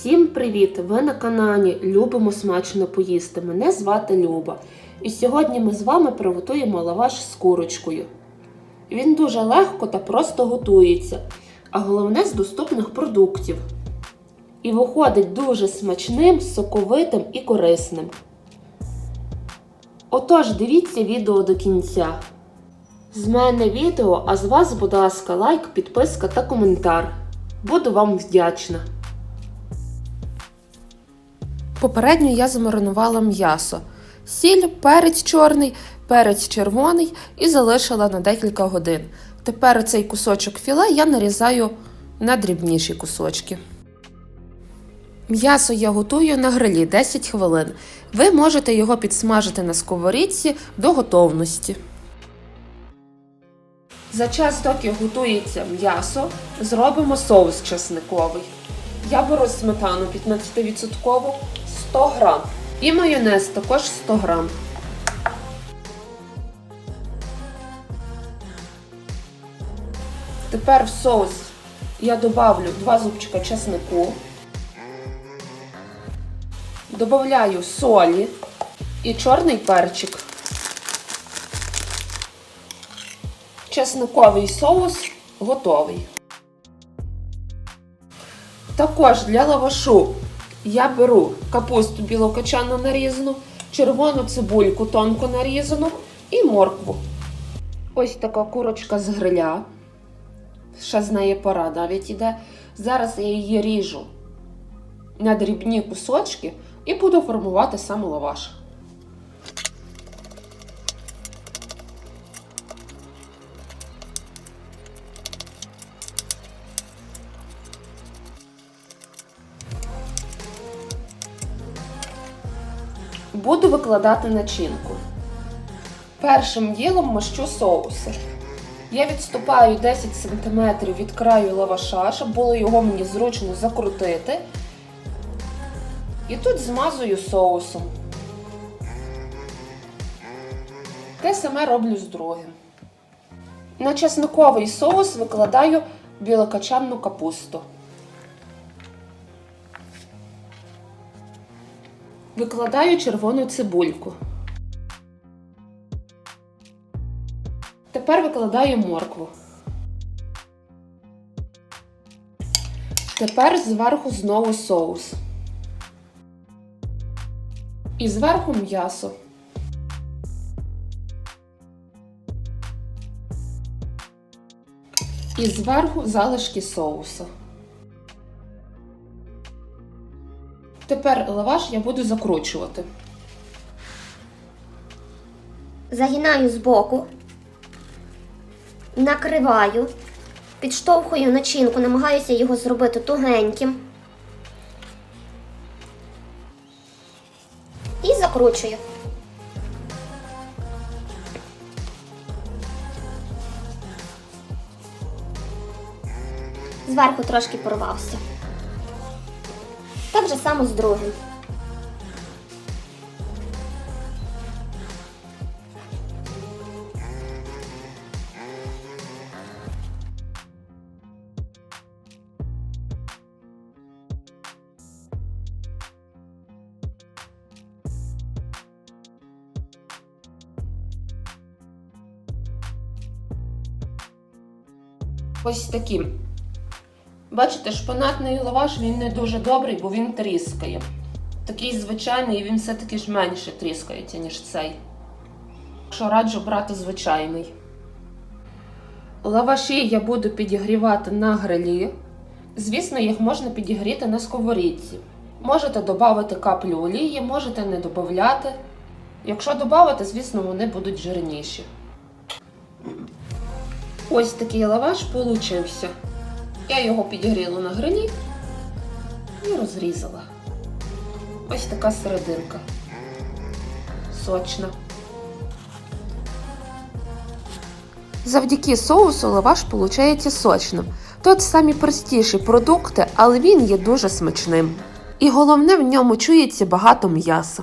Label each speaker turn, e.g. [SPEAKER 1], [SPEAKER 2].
[SPEAKER 1] Всім привіт! Ви на каналі Любимо смачно поїсти. Мене звати Люба. І сьогодні ми з вами приготуємо лаваш з курочкою. Він дуже легко та просто готується, а головне з доступних продуктів. І виходить дуже смачним, соковитим і корисним. Отож, дивіться відео до кінця. З мене відео, а з вас, будь ласка, лайк, підписка та коментар. Буду вам вдячна. Попередньо я замаринувала м'ясо. Сіль, перець чорний, перець червоний і залишила на декілька годин. Тепер цей кусочок філе я нарізаю на дрібніші кусочки. М'ясо я готую на грилі 10 хвилин. Ви можете його підсмажити на сковорідці до готовності. За час, доки готується м'ясо, зробимо соус чесниковий. Я беру сметану 15% 100 грам. І майонез також 100 грам. Тепер в соус я добавлю 2 зубчика чеснику. Добавляю солі і чорний перчик. Чесниковий соус готовий. Також для лавашу я беру капусту білокочанну нарізану, червону цибульку тонко нарізану і моркву. Ось така курочка з гриля. Ще з неї пора навіть іде. Зараз я її ріжу на дрібні кусочки і буду формувати сам лаваш. Буду викладати начинку. Першим ділом мащу соуси. Я відступаю 10 см від краю лаваша, щоб було його мені зручно закрутити. І тут змазую соусом. Те саме роблю з другим. На чесниковий соус викладаю білокачанну капусту. Викладаю червону цибульку. Тепер викладаю моркву. Тепер зверху знову соус. І зверху м'ясо. І зверху залишки соусу. Тепер лаваш я буду закручувати.
[SPEAKER 2] Загинаю збоку, накриваю, підштовхую начинку, намагаюся його зробити тугеньким. І закручую. Зверху трошки порвався. Так же само з другим.
[SPEAKER 1] Ось таким. Бачите, шпинатний лаваш він не дуже добрий, бо він тріскає. Такий звичайний, він все-таки ж менше тріскається, ніж цей. Що раджу брати звичайний. Лаваші я буду підігрівати на грилі. Звісно, їх можна підігріти на сковорідці. Можете додати каплю олії, можете не додати. Якщо додати, звісно, вони будуть жирніші. Ось такий лаваш получився. Я його підігріла на грилі і розрізала. Ось така серединка. Сочна. Завдяки соусу лаваш виходить сочним. Тут самі простіші продукти, але він є дуже смачним. І головне в ньому чується багато м'яса.